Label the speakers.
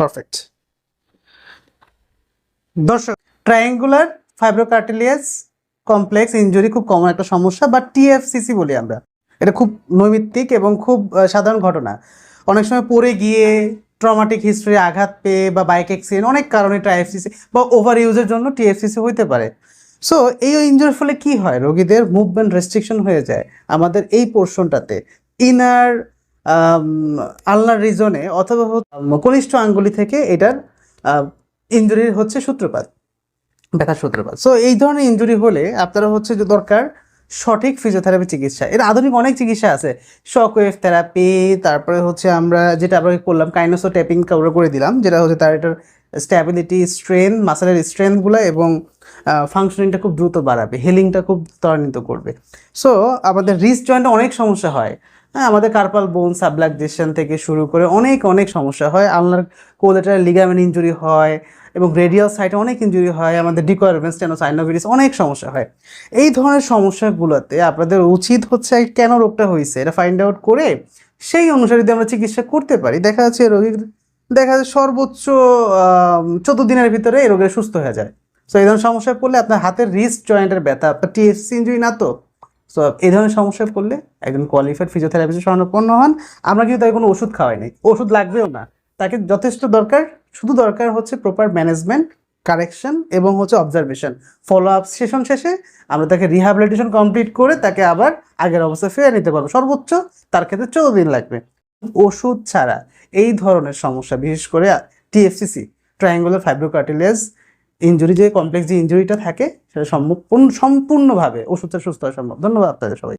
Speaker 1: Perfect triangular fibrocartilaginous complex injury খুব common একটা সমস্যা বা টিএফসিসি বলি আমরা। এটা খুব নৈমিত্তিক এবং খুব সাধারণ ঘটনা। অনেক সময় পড়ে গিয়ে ট্রমাটিক হিস্ট্রি আঘাত পেয়ে বা বাইক অ্যাক্সিডেন্ট অনেক কারণে টিএফসিসি বা ওভার ইউজের জন্য টিএফসিসি হইতে পারে। সো এই ইঞ্জুরির ফলে কি হয়? রোগীদের মুভমেন্ট রেস্ট্রিকশন হয়ে যায় আমাদের এই পোর্শনটাতে ইনার আলনার রিজনে অথবা কনিষ্ঠ আঙ্গুলি থেকে এটার ইঞ্জুরির হচ্ছে সূত্রপাত। ব্যথার সূত্রপাত। সো এই ধরনের ইনজুরি হলে আপনারা হচ্ছে যে দরকার সঠিক ফিজিওথেরাপি চিকিৎসা। এর আধুনিক অনেক চিকিৎসা আছে। শক ওয়েভ থেরাপি তারপরে হচ্ছে আমরা যেটা আমরা করলাম কাইনোসো ট্যাপিং কভার করে দিলাম যেটা হচ্ছে তার এটার স্ট্যাবিলিটি স্ট্রেন মাসেলের স্ট্রেংথগুলো এবং ফাংশনিংটা খুব দ্রুত বাড়াবে হিলিংটা খুব ত্বরান্বিত করবে। সো আমাদের রিস্ট জয়েন্টে অনেক সমস্যা হয়। হ্যাঁ আমাদের কার্পাল বোন সাবলাকজেশন থেকে শুরু করে অনেক অনেক সমস্যা হয়। আলনার কোলেটার লিগামেন্ট ইঞ্জুরি হয় এবং রেডিয়াল সাইডে অনেক ইঞ্জুরি হয়। আমাদের ডিকোয়ারমেন্ট স্টেনোসাইনোভিটিস অনেক সমস্যা হয়। এই ধরনের সমস্যাগুলোতে আপনাদের উচিত হচ্ছে কেন রোগটা হয়েছে? এটা ফাইন্ড আউট করে সেই অনুসারে যদি আমরা চিকিৎসা করতে পারি, দেখা যাচ্ছে রোগীর, দেখা যাচ্ছে সর্বোচ্চ চোদ্দ দিনের ভিতরে এই রোগের সুস্থ হয়ে যায়। সো এই ধরনের সমস্যায় পড়লে আপনার হাতের রিস্ট জয়েন্টের ব্যথা, আপনার টিএফসি ইঞ্জুরি না তো? সো এই ধরনের সমস্যায় পড়লে একজন কোয়ালিফাইড ফিজিওথেরাপিস্টের শরণাপন্ন হন। আমরা কিন্তু তাকে কোনো ওষুধ খাওয়াই নাই। ওষুধ লাগবেও না। তাকে যথেষ্ট দরকার। শুধু দরকার হচ্ছে প্রপার ম্যানেজমেন্ট কারেকশন এবং হচ্ছে অবজারভেশন ফলো আপ সেশন শেষে আমরা তাকে রিহ্যাবিলিটেশন কমপ্লিট করে তাকে আবার আগের অবস্থায় ফিরে নিতে পারব। সর্বোচ্চ তার ক্ষেত্রে চৌদ্দ দিন লাগবে। ওষুধ ছাড়া এই ধরনের সমস্যা, বিশেষ করে টিএফসিসি ট্রায়াঙ্গুলার ফাইব্রোকার্টিলেজ ইঞ্জুরি যে কমপ্লেক্স যে ইঞ্জুরিটা থাকে, সেটা সম্পূর্ণ, সম্পূর্ণভাবে ওষুধটা সুস্থ হওয়া সম্ভব। ধন্যবাদ আপনাদের সবাই